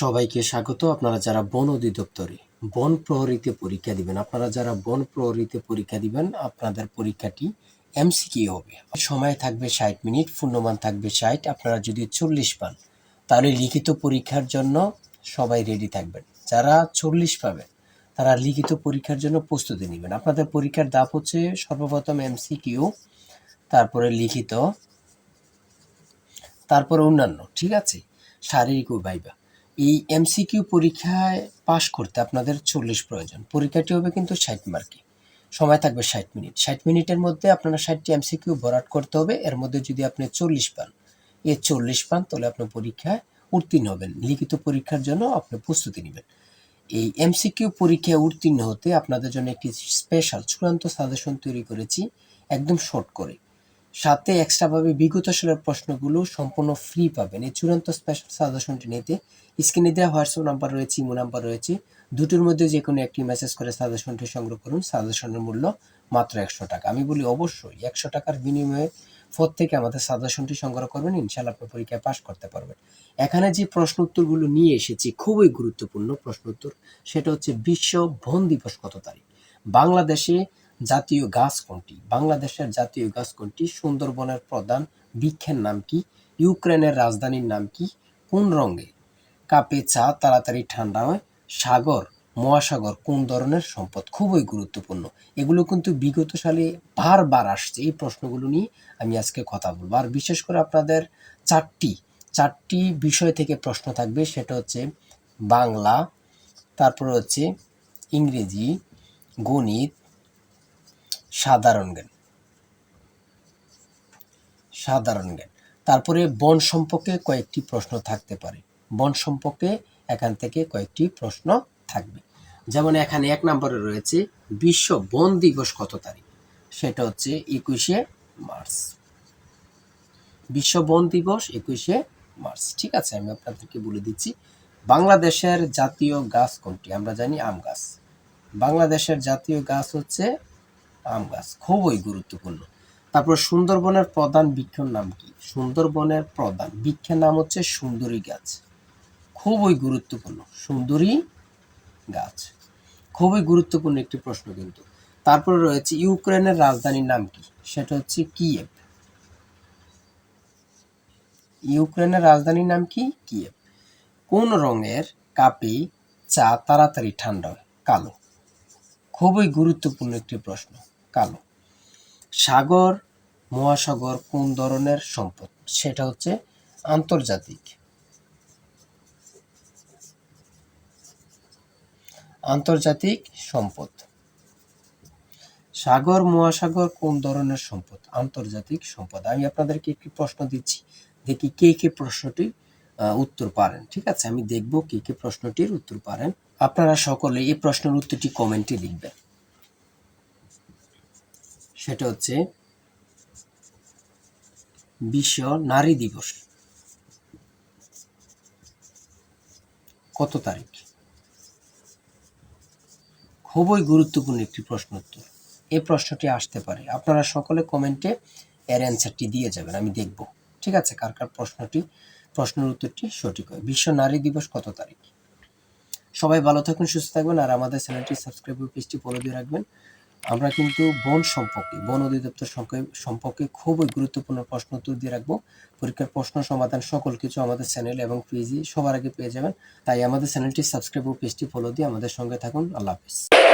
সবাইকে স্বাগত। আপনারা যারা বন অধিদপ্তরে, বন প্রহরীতে পরীক্ষা দিবেন, আপনারা যারা বন প্রহরীতে পরীক্ষা দিবেন, আপনাদের পরীক্ষাটি এমসিকিউ হবে। সময় থাকবে ষাট মিনিট, পূর্ণমান থাকবে ষাট, আপনারা যদি চল্লিশ পান, তাহলে লিখিত পরীক্ষার জন্য সবাই রেডি থাকবেন। যারা চল্লিশ পাবেন তারা লিখিত পরীক্ষার জন্য প্রস্তুতি নেবেন। আপনাদের পরীক্ষার দাপ হচ্ছে সর্বপ্রথম এমসিকিউ, তারপরে লিখিত, তারপরে অন্যান্য, ঠিক আছে? শারীরিক ও ভাইবা এই এমসিকিউ পরীক্ষায় পাশ করতে আপনাদের চল্লিশ প্রয়োজন। পরীক্ষাটি হবে কিন্তু ষাট মার্কে সময় থাকবে ষাট মিনিট ষাট মিনিটের মধ্যে আপনারা ষাটটি এমসিকিউ ভরাট করতে হবে। এর মধ্যে যদি আপনি চল্লিশ পান, এ চল্লিশ পান, তাহলে আপনার পরীক্ষায় উত্তীর্ণ হবেন। লিখিত পরীক্ষার জন্য আপনি প্রস্তুতি নেবেন। এই এমসিকিউ পরীক্ষায় উত্তীর্ণ হতে আপনাদের জন্য একটি স্পেশাল চূড়ান্ত সাজেশন তৈরি করেছি, একদম শর্ট করে। সাথে এক্সট্রাভাবে বিগত সালের প্রশ্নগুলো সম্পূর্ণ ফ্রি পাবেন। এই চূড়ান্ত স্পেশাল সাজেশনটি নিতে স্ক্রিনে দেওয়া হোয়াটসঅ্যাপ নাম্বার রয়েছে ইমো নাম্বার রয়েছে। দুটোর মধ্যে যে কোনো একটি মেসেজ করে সাজেশনটি সংগ্রহ করুন। সাজেশনের মূল্য মাত্র একশো টাকা। আমি বলি অবশ্যই একশো টাকার বিনিময়ে ফোর থেকে আমাদের সাজেশনটি সংগ্রহ করবেন। ইনশাল্লাহ আপনি পরীক্ষায় পাশ করতে পারবেন। এখানে যে প্রশ্ন উত্তরগুলো নিয়ে এসেছি, খুবই গুরুত্বপূর্ণ প্রশ্ন উত্তর, সেটা হচ্ছে বিশ্ব বন দিবস কত তারিখ? বাংলাদেশে জাতীয় গাছ কোনটি? বাংলাদেশের জাতীয় গাছ কোনটি? সুন্দরবনের প্রধান বৃক্ষের নাম কি? ইউক্রেনের রাজধানীর নাম কি? কোন রঙে? কাপে চা, তাড়াতাড়ি ঠান্ডা হয়। সাগর, মহাসাগর কোন ধরনের সম্পদ? খুবই গুরুত্বপূর্ণ। এগুলো কিন্তু বিগত সালে বারবার আসছে। এই প্রশ্নগুলো নিয়ে আমি আজকে কথা বলব। আর বিশেষ করে আপনাদের চারটি চারটি বিষয় থেকে প্রশ্ন থাকবে। সেটা হচ্ছে বাংলা, তারপর হচ্ছে ইংরেজি, গণিত সাধারণ জ্ঞান। সাধারণ জ্ঞান। তারপরে বন সম্পর্কে কয়েকটি প্রশ্ন থাকতে পারে। বন সম্পর্কে এখান থেকে কয়েকটি প্রশ্ন থাকবে। যেমন এখানে এক নম্বরে রয়েছে, বিশ্ব বন দিবস কত তারিখ? সেটা হচ্ছে একুশে মার্চ। বিশ্ব বন দিবস একুশে মার্চ। ঠিক আছে, আমি আপনাদেরকে বলে দিচ্ছি। বাংলাদেশের জাতীয় গাছ কোনটি? আমরা জানি আম গাছ। বাংলাদেশের জাতীয় গাছ হচ্ছে আম গাছ, খুবই গুরুত্বপূর্ণ। তারপর সুন্দরবনের প্রধান বৃক্ষের নাম কি? সুন্দরবনের প্রধান বৃক্ষের নাম হচ্ছে সুন্দরী গাছ। খুবই গুরুত্বপূর্ণ। সুন্দরী গাছ। খুবই গুরুত্বপূর্ণ একটি প্রশ্ন কিন্তু। তারপরে রয়েছে ইউক্রেনের রাজধানীর নাম কি? সেটা হচ্ছে কিয়েভ। ইউক্রেনের রাজধানীর নাম কি? কিয়েভ। কোন রঙের কাপে চা তাড়াতাড়ি ঠান্ডা হয়? কালো। খুবই গুরুত্বপূর্ণ একটি প্রশ্ন। কালো। সাগর, মহাসাগর কোন ধরনের সম্পদ? সেটা হচ্ছে আন্তর্জাতিক। আন্তর্জাতিক সম্পদ। সাগর, মহাসাগর কোন ধরনের সম্পদ? আন্তর্জাতিক সম্পদ। আমি আপনাদেরকে একটি প্রশ্ন দিচ্ছি। দেখি কে কে প্রশ্নটির উত্তর পারেন, ঠিক আছে? আমি দেখব কে কে প্রশ্নটির উত্তর পারেন। আপনারা সকলে এই প্রশ্নের উত্তরটি কমেন্টে লিখবেন। সেটা হচ্ছে বিশ্ব নারী দিবস। কত তারিখ? খুবই গুরুত্বপূর্ণ একটি প্রশ্ন উত্তর। এই প্রশ্নটি আসতে পারে। আপনারা সকলে কমেন্টে এর অ্যান্সারটি দিয়ে যাবেন, আমি দেখব। ঠিক আছে, কার কার প্রশ্নটি, প্রশ্নের উত্তরটি সঠিক হয়? বিশ্ব নারী দিবস কত তারিখ? সবাই ভালো থাকুন, সুস্থ থাকবেন, আর আমাদের চ্যানেলটি সাবস্ক্রাইব পেজটি ফলো দিয়ে রাখবেন। আমরা কিন্তু বন সম্পর্কে, বন অধিদপ্তর সম্পর্কে- খুবই গুরুত্বপূর্ণ প্রশ্ন উত্তর দিয়ে রাখব। পরীক্ষার প্রশ্ন, সমাধান সকল কিছু আমাদের চ্যানেল এবং পেজে সবার আগে পেয়ে যাবেন। তাই আমাদের চ্যানেলটি সাবস্ক্রাইব ও পেজটি ফলো দিয়ে আমাদের সঙ্গে থাকুন। আল্লাহ হাফিজ।